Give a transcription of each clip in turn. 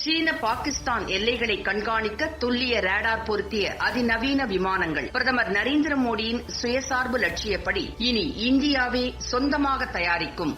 சீன பாகிஸ்தான் எல்லைகளை கண்காணிக்க துல்லிய ரேடார் பொருத்திய அதிநவீன விமானங்கள். பிரதமர் நரேந்திர மோடியின் சுயசார்பு லட்சியப்படி இனி இந்தியாவே சொந்தமாக தயாரிக்கும்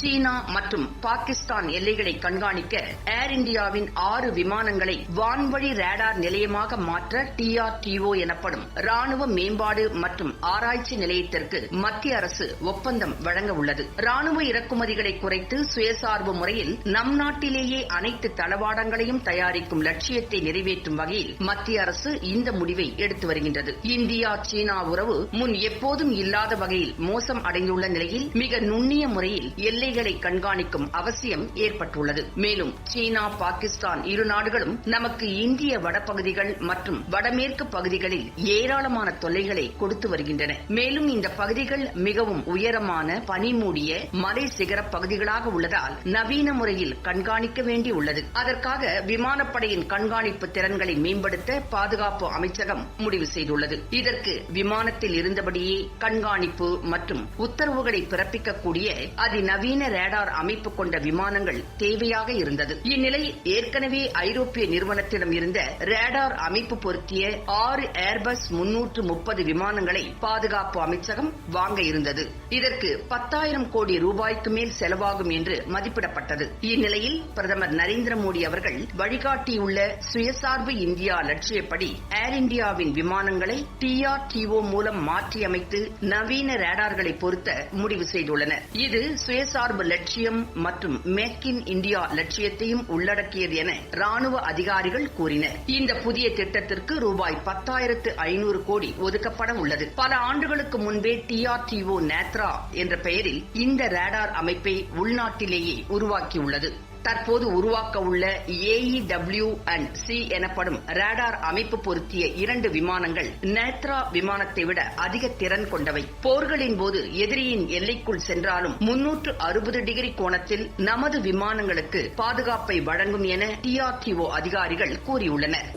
சீனா மற்றும் பாகிஸ்தான் எல்லைகளை கண்காணிக்க ஏர் இந்தியாவின் ஆறு விமானங்களை வான்வழி ரேடார் நிலையமாக மாற்ற டிஆர்டிஓ எனப்படும் ராணுவ மேம்பாடு மற்றும் ஆராய்ச்சி நிலையத்திற்கு மத்திய அரசு ஒப்பந்தம் வழங்க உள்ளது. ராணுவ இறக்குமதிகளை குறைத்து சுயசார்பு முறையில் நம் நாட்டிலேயே அனைத்து தளவாடங்களையும் தயாரிக்கும் லட்சியத்தை நிறைவேற்றும் வகையில் மத்திய அரசு இந்த முடிவை எடுத்து வருகின்றது. இந்தியா சீனா உறவு முன் எப்போதும் இல்லாத வகையில் மோசம் அடைந்துள்ள நிலையில் மிக நுண்ணிய முறையில் எல்லை எல்லைகளை கண்காணிக்கும் அவசியம் ஏற்பட்டுள்ளது. மேலும் சீனா பாகிஸ்தான் இரு நாடுகளும் நமக்கு இந்திய வடபகுதிகள் மற்றும் வடமேற்கு பகுதிகளில் ஏராளமான தொல்லைகளை கொடுத்து வருகின்றன. மேலும் இந்த பகுதிகள் மிகவும் உயரமான பனிமூடிய மலை சிகர பகுதிகளாக உள்ளதால் நவீன முறையில் கண்காணிக்க வேண்டியுள்ளது. அதற்காக விமானப்படையின் கண்காணிப்பு திறன்களை மேம்படுத்த பாதுகாப்பு அமைச்சகம் முடிவு செய்துள்ளது. இதற்கு விமானத்தில் இருந்தபடியே கண்காணிப்பு மற்றும் உத்தரவுகளை பிறப்பிக்கக்கூடிய அதிநவீன நவீன ரேடார் அமைப்பு கொண்ட விமானங்கள் தேவையாக இருந்தது. இந்நிலையில் ஏற்கனவே ஐரோப்பிய நிறுவனத்திடம் இருந்த ரேடார் அமைப்பு பொருத்திய ஆறு ஏர்பஸ் முன்னூற்று முப்பது விமானங்களை பாதுகாப்பு அமைச்சகம் வாங்க இருந்தது. இதற்கு பத்தாயிரம் கோடி ரூபாய்க்கு மேல் செலவாகும் என்று மதிப்பிடப்பட்டது. இந்நிலையில் பிரதமர் நரேந்திர மோடி அவர்கள் வழிகாட்டியுள்ள சுயசார்பு இந்தியா லட்சியப்படி ஏர் இந்தியாவின் விமானங்களை டிஆர்டிஓ மூலம் மாற்றியமைத்து நவீன ரேடார்களை பொருத்த முடிவு செய்துள்ளனர். இது சுயசார்பு தற்சார்பு லட்சியம் மற்றும் மேக் இன் இந்தியா லட்சியத்தையும் உள்ளடக்கியது என ராணுவ அதிகாரிகள் கூறினர். இந்த புதிய திட்டத்திற்கு ரூபாய் பத்தாயிரத்து ஐநூறு கோடி ஒதுக்கப்பட உள்ளது. பல ஆண்டுகளுக்கு முன்பே டிஆர்டிஓ நேத்ரா என்ற பெயரில் இந்த ரேடார் அமைப்பை உள்நாட்டிலேயே உருவாக்கியுள்ளது. தற்போது உருவாக்க உள்ள A E W and C எனப்படும் ரேடார் அமைப்பு பொருத்திய இரண்டு விமானங்கள் நேத்ரா விமானத்தை விட அதிக திறன் கொண்டவை. போர்களின் போது எதிரியின் எல்லைக்குள் சென்றாலும் முன்னூற்று அறுபது டிகிரி கோணத்தில் நமது விமானங்களுக்கு பாதுகாப்பை வழங்கும் என டிஆர்டிஓ அதிகாரிகள் கூறியுள்ளனர்.